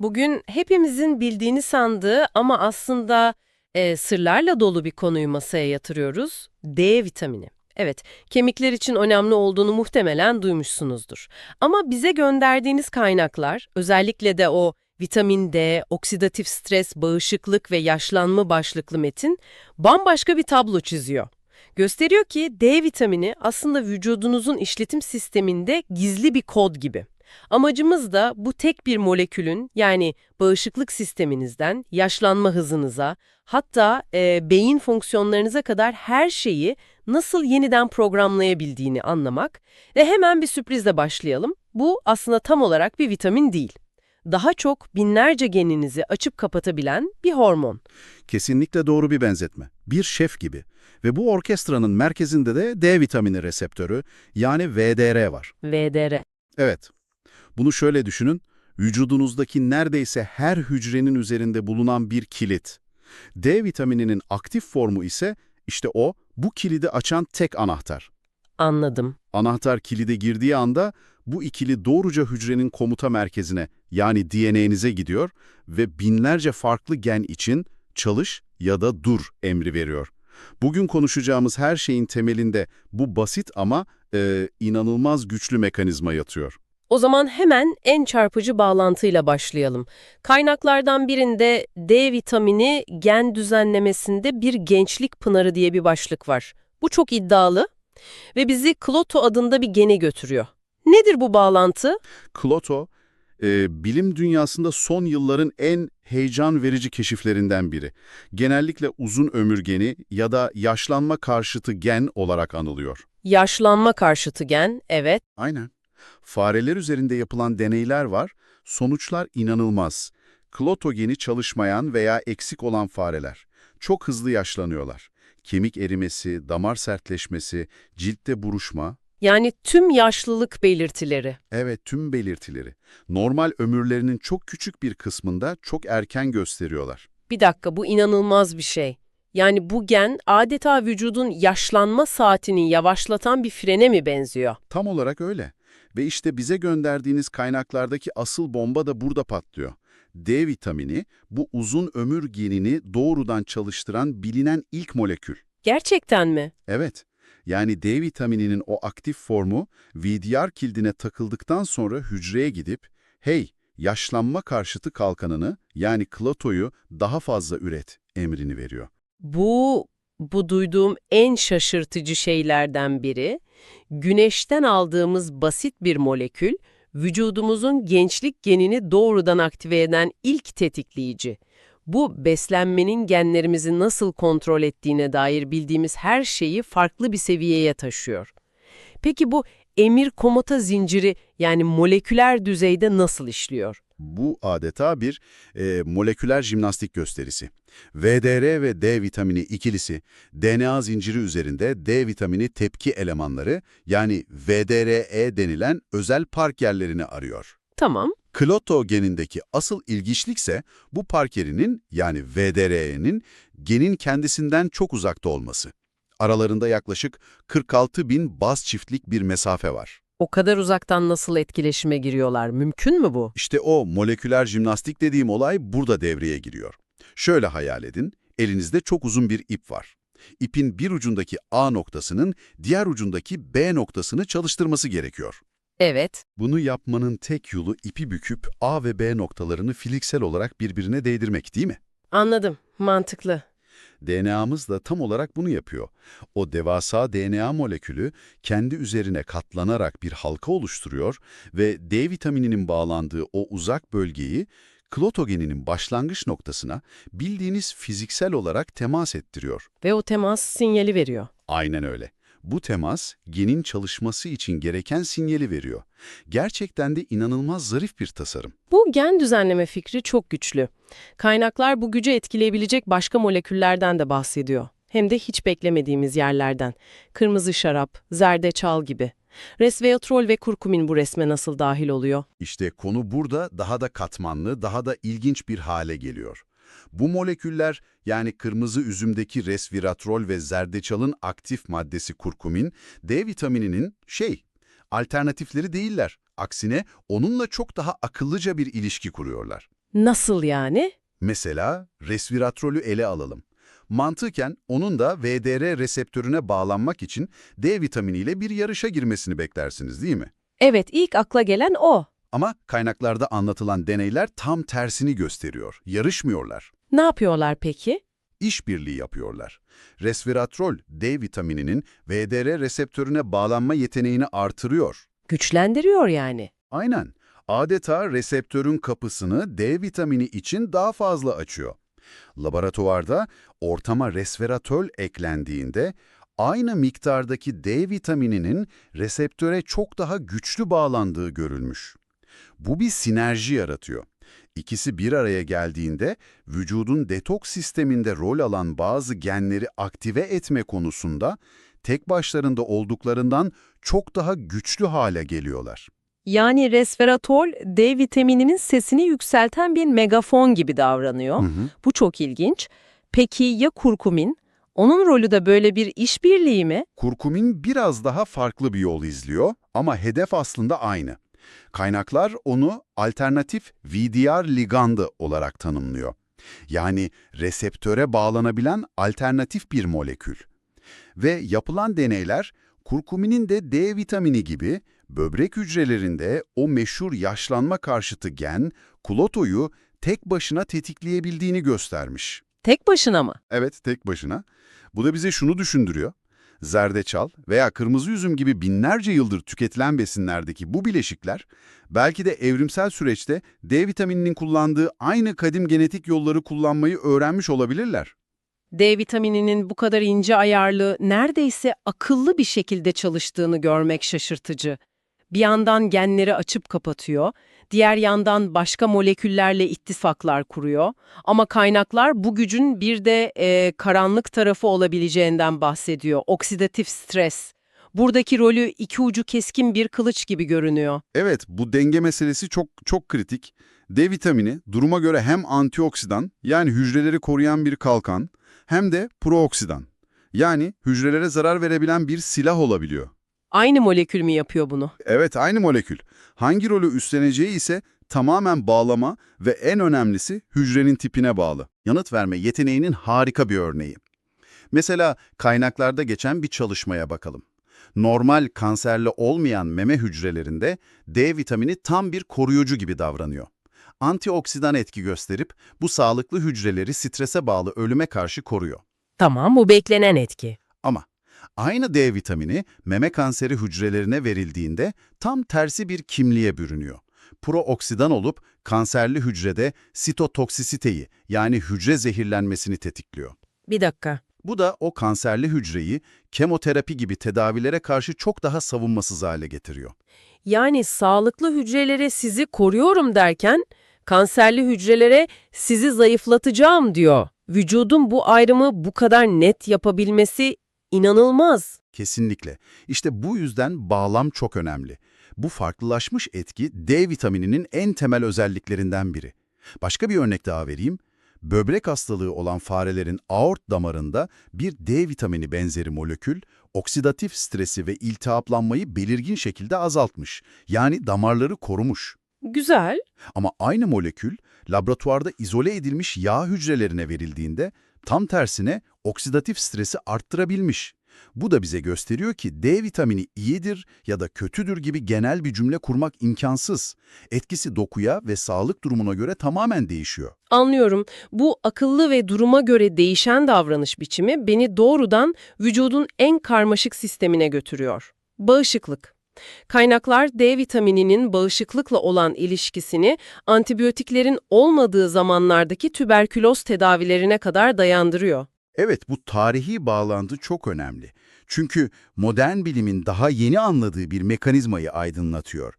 Bugün hepimizin bildiğini sandığı ama aslında e, sırlarla dolu bir konuyu masaya yatırıyoruz. D vitamini. Evet, kemikler için önemli olduğunu muhtemelen duymuşsunuzdur. Ama bize gönderdiğiniz kaynaklar, özellikle de o vitamin D, oksidatif stres, bağışıklık ve yaşlanma başlıklı metin bambaşka bir tablo çiziyor. Gösteriyor ki D vitamini aslında vücudunuzun işletim sisteminde gizli bir kod gibi. Amacımız da bu tek bir molekülün yani bağışıklık sisteminizden yaşlanma hızınıza hatta e, beyin fonksiyonlarınıza kadar her şeyi nasıl yeniden programlayabildiğini anlamak ve hemen bir sürprizle başlayalım. Bu aslında tam olarak bir vitamin değil. Daha çok binlerce geninizi açıp kapatabilen bir hormon. Kesinlikle doğru bir benzetme. Bir şef gibi. Ve bu orkestranın merkezinde de D vitamini reseptörü yani VDR var. VDR. Evet. Bunu şöyle düşünün. Vücudunuzdaki neredeyse her hücrenin üzerinde bulunan bir kilit. D vitamininin aktif formu ise işte o, bu kilidi açan tek anahtar. Anladım. Anahtar kilide girdiği anda bu ikili doğruca hücrenin komuta merkezine yani DNA'nize gidiyor ve binlerce farklı gen için çalış ya da dur emri veriyor. Bugün konuşacağımız her şeyin temelinde bu basit ama e, inanılmaz güçlü mekanizma yatıyor. O zaman hemen en çarpıcı bağlantıyla başlayalım. Kaynaklardan birinde D vitamini gen düzenlemesinde bir gençlik pınarı diye bir başlık var. Bu çok iddialı ve bizi Kloto adında bir gene götürüyor. Nedir bu bağlantı? Kloto, e, bilim dünyasında son yılların en heyecan verici keşiflerinden biri. Genellikle uzun ömür geni ya da yaşlanma karşıtı gen olarak anılıyor. Yaşlanma karşıtı gen, evet. Aynen. Fareler üzerinde yapılan deneyler var. Sonuçlar inanılmaz. Kloto geni çalışmayan veya eksik olan fareler. Çok hızlı yaşlanıyorlar. Kemik erimesi, damar sertleşmesi, ciltte buruşma, Yani tüm yaşlılık belirtileri. Evet, tüm belirtileri. Normal ömürlerinin çok küçük bir kısmında çok erken gösteriyorlar. Bir dakika bu inanılmaz bir şey. Yani bu gen adeta vücudun yaşlanma saatini yavaşlatan bir frene mi benziyor? Tam olarak öyle. Ve işte bize gönderdiğiniz kaynaklardaki asıl bomba da burada patlıyor. D vitamini, bu uzun ömür genini doğrudan çalıştıran bilinen ilk molekül. Gerçekten mi? Evet, yani D vitamininin o aktif formu VDR kilidine takıldıktan sonra hücreye gidip, hey, yaşlanma karşıtı kalkanını yani klotoyu daha fazla üret emrini veriyor. Bu, bu duyduğum en şaşırtıcı şeylerden biri, güneşten aldığımız basit bir molekül, vücudumuzun gençlik genini doğrudan aktive eden ilk tetikleyici. Bu, beslenmenin genlerimizi nasıl kontrol ettiğine dair bildiğimiz her şeyi farklı bir seviyeye taşıyor. Peki bu emir komuta zinciri yani moleküler düzeyde nasıl işliyor? Bu adeta bir e, moleküler jimnastik gösterisi. VDR ve D vitamini ikilisi DNA zinciri üzerinde D vitamini tepki elemanları yani VDRE denilen özel park yerlerini arıyor. Tamam, Kloto genindeki asıl ilginçlikse bu park yerinin yani VDRE'nin genin kendisinden çok uzakta olması. Aralarında yaklaşık 46 bin baz çiftlik bir mesafe var. O kadar uzaktan nasıl etkileşime giriyorlar? Mümkün mü bu? İşte o moleküler jimnastik dediğim olay burada devreye giriyor. Şöyle hayal edin, elinizde çok uzun bir ip var. İpin bir ucundaki A noktasının diğer ucundaki B noktasını çalıştırması gerekiyor. Evet. Bunu yapmanın tek yolu ipi büküp A ve B noktalarını fiziksel olarak birbirine değdirmek değil mi? Anladım. Mantıklı. DNA'mız da tam olarak bunu yapıyor. O devasa DNA molekülü kendi üzerine katlanarak bir halka oluşturuyor ve D vitamininin bağlandığı o uzak bölgeyi klotogeninin başlangıç noktasına bildiğiniz fiziksel olarak temas ettiriyor. Ve o temas sinyali veriyor. Aynen öyle. Bu temas genin çalışması için gereken sinyali veriyor. Gerçekten de inanılmaz zarif bir tasarım. Bu gen düzenleme fikri çok güçlü. Kaynaklar bu gücü etkileyebilecek başka moleküllerden de bahsediyor. Hem de hiç beklemediğimiz yerlerden. Kırmızı şarap, zerdeçal gibi. Resveratrol ve kurkumin bu resme nasıl dahil oluyor? İşte konu burada daha da katmanlı, daha da ilginç bir hale geliyor. Bu moleküller yani kırmızı üzümdeki resveratrol ve zerdeçalın aktif maddesi kurkumin, D vitamininin şey, alternatifleri değiller. Aksine onunla çok daha akıllıca bir ilişki kuruyorlar. Nasıl yani? Mesela resveratrolü ele alalım. Mantıken onun da VDR reseptörüne bağlanmak için D vitaminiyle bir yarışa girmesini beklersiniz değil mi? Evet, ilk akla gelen o. Ama kaynaklarda anlatılan deneyler tam tersini gösteriyor. Yarışmıyorlar. Ne yapıyorlar peki? işbirliği yapıyorlar. Resveratrol, D vitamininin VDR reseptörüne bağlanma yeteneğini artırıyor. Güçlendiriyor yani. Aynen. Adeta reseptörün kapısını D vitamini için daha fazla açıyor. Laboratuvarda ortama resveratrol eklendiğinde aynı miktardaki D vitamininin reseptöre çok daha güçlü bağlandığı görülmüş. Bu bir sinerji yaratıyor. İkisi bir araya geldiğinde vücudun detoks sisteminde rol alan bazı genleri aktive etme konusunda tek başlarında olduklarından çok daha güçlü hale geliyorlar. Yani resveratrol D vitamininin sesini yükselten bir megafon gibi davranıyor. Hı hı. Bu çok ilginç. Peki ya kurkumin? Onun rolü de böyle bir işbirliği mi? Kurkumin biraz daha farklı bir yol izliyor ama hedef aslında aynı. Kaynaklar onu alternatif VDR ligandı olarak tanımlıyor. Yani reseptöre bağlanabilen alternatif bir molekül. Ve yapılan deneyler kurkuminin de D vitamini gibi böbrek hücrelerinde o meşhur yaşlanma karşıtı gen, kulotoyu tek başına tetikleyebildiğini göstermiş. Tek başına mı? Evet, tek başına. Bu da bize şunu düşündürüyor. Zerdeçal veya kırmızı üzüm gibi binlerce yıldır tüketilen besinlerdeki bu bileşikler belki de evrimsel süreçte D vitamininin kullandığı aynı kadim genetik yolları kullanmayı öğrenmiş olabilirler. D vitamininin bu kadar ince ayarlı, neredeyse akıllı bir şekilde çalıştığını görmek şaşırtıcı. Bir yandan genleri açıp kapatıyor, diğer yandan başka moleküllerle ittifaklar kuruyor. Ama kaynaklar bu gücün bir de e, karanlık tarafı olabileceğinden bahsediyor. Oksidatif stres. Buradaki rolü iki ucu keskin bir kılıç gibi görünüyor. Evet, bu denge meselesi çok çok kritik. D vitamini duruma göre hem antioksidan yani hücreleri koruyan bir kalkan hem de prooksidan yani hücrelere zarar verebilen bir silah olabiliyor. Aynı molekül mü yapıyor bunu? Evet, aynı molekül. Hangi rolü üstleneceği ise tamamen bağlama ve en önemlisi hücrenin tipine bağlı. Yanıt verme yeteneğinin harika bir örneği. Mesela kaynaklarda geçen bir çalışmaya bakalım. Normal kanserli olmayan meme hücrelerinde D vitamini tam bir koruyucu gibi davranıyor. Antioksidan etki gösterip bu sağlıklı hücreleri strese bağlı ölüme karşı koruyor. Tamam, bu beklenen etki. Ama aynı D vitamini meme kanseri hücrelerine verildiğinde tam tersi bir kimliğe bürünüyor. Prooksidan olup kanserli hücrede sitotoksisiteyi yani hücre zehirlenmesini tetikliyor. Bir dakika. Bu da o kanserli hücreyi kemoterapi gibi tedavilere karşı çok daha savunmasız hale getiriyor. Yani sağlıklı hücrelere sizi koruyorum derken kanserli hücrelere sizi zayıflatacağım diyor. Vücudun bu ayrımı bu kadar net yapabilmesi inanılmaz. Kesinlikle. İşte bu yüzden bağlam çok önemli. Bu farklılaşmış etki D vitamininin en temel özelliklerinden biri. Başka bir örnek daha vereyim. Böbrek hastalığı olan farelerin aort damarında bir D vitamini benzeri molekül, oksidatif stresi ve iltihaplanmayı belirgin şekilde azaltmış. Yani damarları korumuş. Güzel. Ama aynı molekül laboratuvarda izole edilmiş yağ hücrelerine verildiğinde tam tersine oksidatif stresi arttırabilmiş. Bu da bize gösteriyor ki D vitamini iyidir ya da kötüdür gibi genel bir cümle kurmak imkansız. Etkisi dokuya ve sağlık durumuna göre tamamen değişiyor. Anlıyorum. Bu akıllı ve duruma göre değişen davranış biçimi beni doğrudan vücudun en karmaşık sistemine götürüyor. Bağışıklık. Kaynaklar D vitamininin bağışıklıkla olan ilişkisini antibiyotiklerin olmadığı zamanlardaki tüberküloz tedavilerine kadar dayandırıyor. Evet, bu tarihi bağlantı çok önemli. Çünkü modern bilimin daha yeni anladığı bir mekanizmayı aydınlatıyor.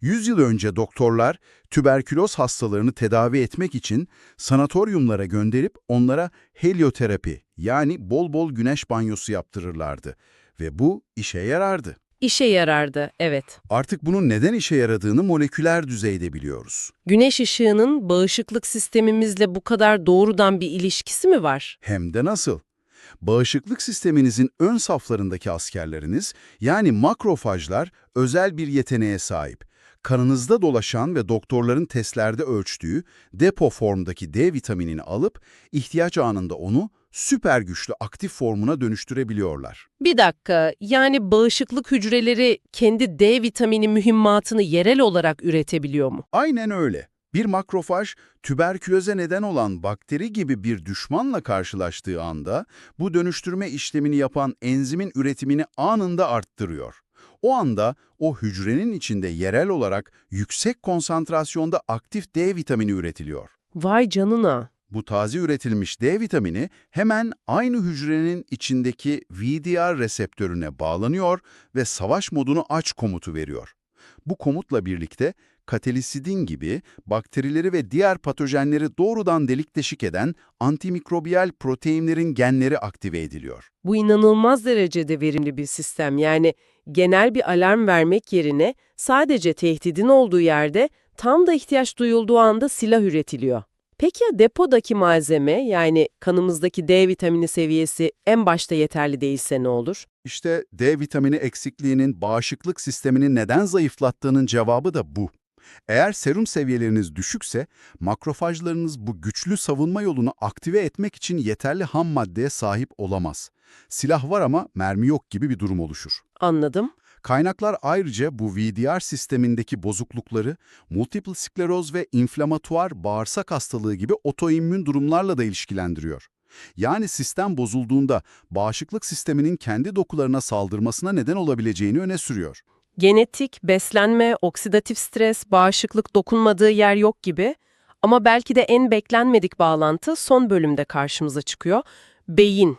Yüz yıl önce doktorlar tüberküloz hastalarını tedavi etmek için sanatoryumlara gönderip onlara helioterapi yani bol bol güneş banyosu yaptırırlardı. Ve bu işe yarardı. İşe yarardı, evet. Artık bunun neden işe yaradığını moleküler düzeyde biliyoruz. Güneş ışığının bağışıklık sistemimizle bu kadar doğrudan bir ilişkisi mi var? Hem de nasıl? Bağışıklık sisteminizin ön saflarındaki askerleriniz, yani makrofajlar özel bir yeteneğe sahip. kanınızda dolaşan ve doktorların testlerde ölçtüğü depo formdaki D vitaminini alıp ihtiyaç anında onu süper güçlü aktif formuna dönüştürebiliyorlar. Bir dakika, yani bağışıklık hücreleri kendi D vitamini mühimmatını yerel olarak üretebiliyor mu? Aynen öyle. Bir makrofaj, tüberküloze neden olan bakteri gibi bir düşmanla karşılaştığı anda bu dönüştürme işlemini yapan enzimin üretimini anında arttırıyor. O anda o hücrenin içinde yerel olarak yüksek konsantrasyonda aktif D vitamini üretiliyor. Vay canına. Bu taze üretilmiş D vitamini hemen aynı hücrenin içindeki VDR reseptörüne bağlanıyor ve savaş modunu aç komutu veriyor. Bu komutla birlikte katalisidin gibi bakterileri ve diğer patojenleri doğrudan delik deşik eden antimikrobiyal proteinlerin genleri aktive ediliyor. Bu inanılmaz derecede verimli bir sistem. Yani genel bir alarm vermek yerine sadece tehdidin olduğu yerde tam da ihtiyaç duyulduğu anda silah üretiliyor. Peki ya depodaki malzeme yani kanımızdaki D vitamini seviyesi en başta yeterli değilse ne olur? İşte D vitamini eksikliğinin bağışıklık sistemini neden zayıflattığının cevabı da bu. Eğer serum seviyeleriniz düşükse, makrofajlarınız bu güçlü savunma yolunu aktive etmek için yeterli ham maddeye sahip olamaz. Silah var ama mermi yok gibi bir durum oluşur. Anladım. Kaynaklar ayrıca bu VDR sistemindeki bozuklukları multiple skleroz ve inflamatuar bağırsak hastalığı gibi otoimmün durumlarla da ilişkilendiriyor. Yani sistem bozulduğunda bağışıklık sisteminin kendi dokularına saldırmasına neden olabileceğini öne sürüyor. Genetik, beslenme, oksidatif stres, bağışıklık dokunmadığı yer yok gibi. Ama belki de en beklenmedik bağlantı son bölümde karşımıza çıkıyor. Beyin.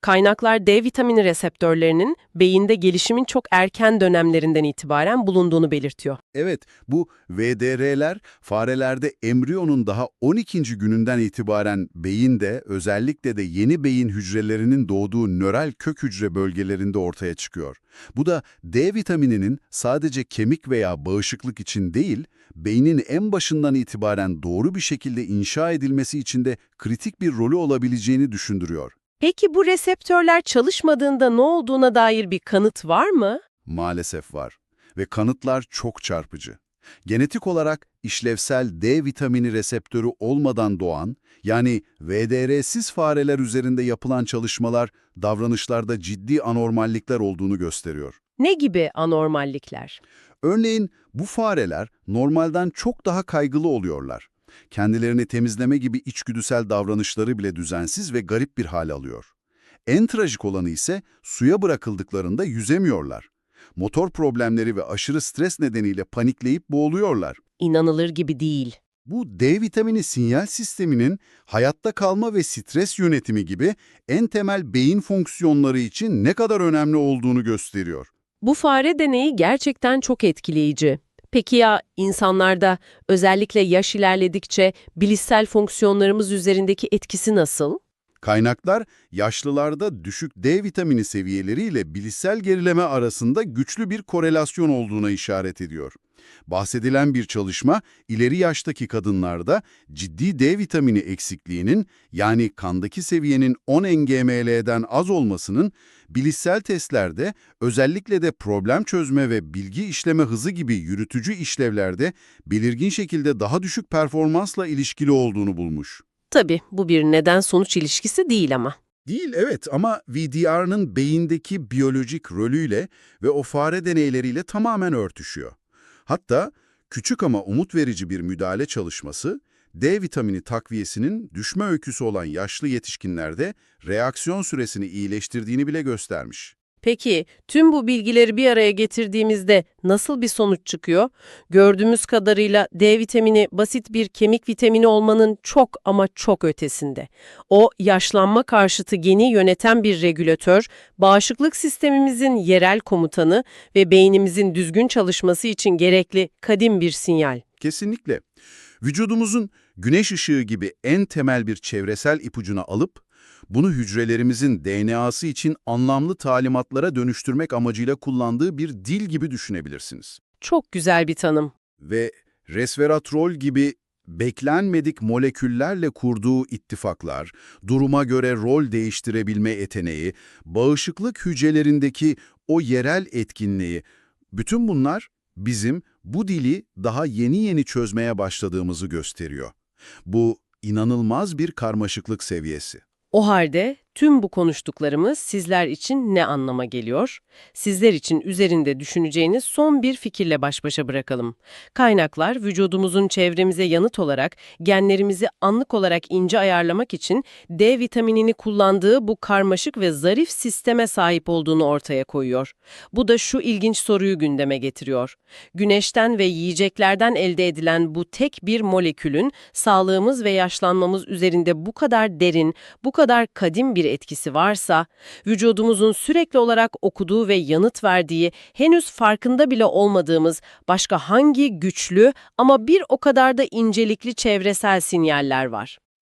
Kaynaklar D vitamini reseptörlerinin beyinde gelişimin çok erken dönemlerinden itibaren bulunduğunu belirtiyor. Evet, bu VDR'ler farelerde embriyonun daha 12. gününden itibaren beyinde, özellikle de yeni beyin hücrelerinin doğduğu nöral kök hücre bölgelerinde ortaya çıkıyor. Bu da D vitamininin sadece kemik veya bağışıklık için değil, beynin en başından itibaren doğru bir şekilde inşa edilmesi için de kritik bir rolü olabileceğini düşündürüyor. Peki bu reseptörler çalışmadığında ne olduğuna dair bir kanıt var mı? Maalesef var. Ve kanıtlar çok çarpıcı. Genetik olarak işlevsel D vitamini reseptörü olmadan doğan, yani VDR'siz fareler üzerinde yapılan çalışmalar davranışlarda ciddi anormallikler olduğunu gösteriyor. Ne gibi anormallikler? Örneğin bu fareler normalden çok daha kaygılı oluyorlar. Kendilerini temizleme gibi içgüdüsel davranışları bile düzensiz ve garip bir hal alıyor. En trajik olanı ise suya bırakıldıklarında yüzemiyorlar. Motor problemleri ve aşırı stres nedeniyle panikleyip boğuluyorlar. İnanılır gibi değil. Bu D vitamini sinyal sisteminin hayatta kalma ve stres yönetimi gibi en temel beyin fonksiyonları için ne kadar önemli olduğunu gösteriyor. Bu fare deneyi gerçekten çok etkileyici. Peki ya insanlarda özellikle yaş ilerledikçe bilişsel fonksiyonlarımız üzerindeki etkisi nasıl? Kaynaklar yaşlılarda düşük D vitamini seviyeleriyle bilişsel gerileme arasında güçlü bir korelasyon olduğuna işaret ediyor. Bahsedilen bir çalışma ileri yaştaki kadınlarda ciddi D vitamini eksikliğinin yani kandaki seviyenin 10 NGML'den az olmasının bilişsel testlerde özellikle de problem çözme ve bilgi işleme hızı gibi yürütücü işlevlerde belirgin şekilde daha düşük performansla ilişkili olduğunu bulmuş. Tabii bu bir neden-sonuç ilişkisi değil ama. Değil evet ama VDR'nın beyindeki biyolojik rolüyle ve o fare deneyleriyle tamamen örtüşüyor. Hatta küçük ama umut verici bir müdahale çalışması, D vitamini takviyesinin düşme öyküsü olan yaşlı yetişkinlerde reaksiyon süresini iyileştirdiğini bile göstermiş. Peki tüm bu bilgileri bir araya getirdiğimizde nasıl bir sonuç çıkıyor? Gördüğümüz kadarıyla D vitamini basit bir kemik vitamini olmanın çok ama çok ötesinde. O yaşlanma karşıtı geni yöneten bir regülatör, bağışıklık sistemimizin yerel komutanı ve beynimizin düzgün çalışması için gerekli kadim bir sinyal. Kesinlikle. Vücudumuzun güneş ışığı gibi en temel bir çevresel ipucuna alıp, bunu hücrelerimizin DNA'sı için anlamlı talimatlara dönüştürmek amacıyla kullandığı bir dil gibi düşünebilirsiniz. Çok güzel bir tanım. Ve resveratrol gibi beklenmedik moleküllerle kurduğu ittifaklar, duruma göre rol değiştirebilme yeteneği, bağışıklık hücrelerindeki o yerel etkinliği, bütün bunlar bizim bu dili daha yeni yeni çözmeye başladığımızı gösteriyor. Bu inanılmaz bir karmaşıklık seviyesi. O halde tüm bu konuştuklarımız sizler için ne anlama geliyor? Sizler için üzerinde düşüneceğiniz son bir fikirle baş başa bırakalım. Kaynaklar vücudumuzun çevremize yanıt olarak genlerimizi anlık olarak ince ayarlamak için D vitaminini kullandığı bu karmaşık ve zarif sisteme sahip olduğunu ortaya koyuyor. Bu da şu ilginç soruyu gündeme getiriyor. Güneşten ve yiyeceklerden elde edilen bu tek bir molekülün sağlığımız ve yaşlanmamız üzerinde bu kadar derin, bu kadar kadim bir etkisi varsa, vücudumuzun sürekli olarak okuduğu ve yanıt verdiği, henüz farkında bile olmadığımız başka hangi güçlü ama bir o kadar da incelikli çevresel sinyaller var?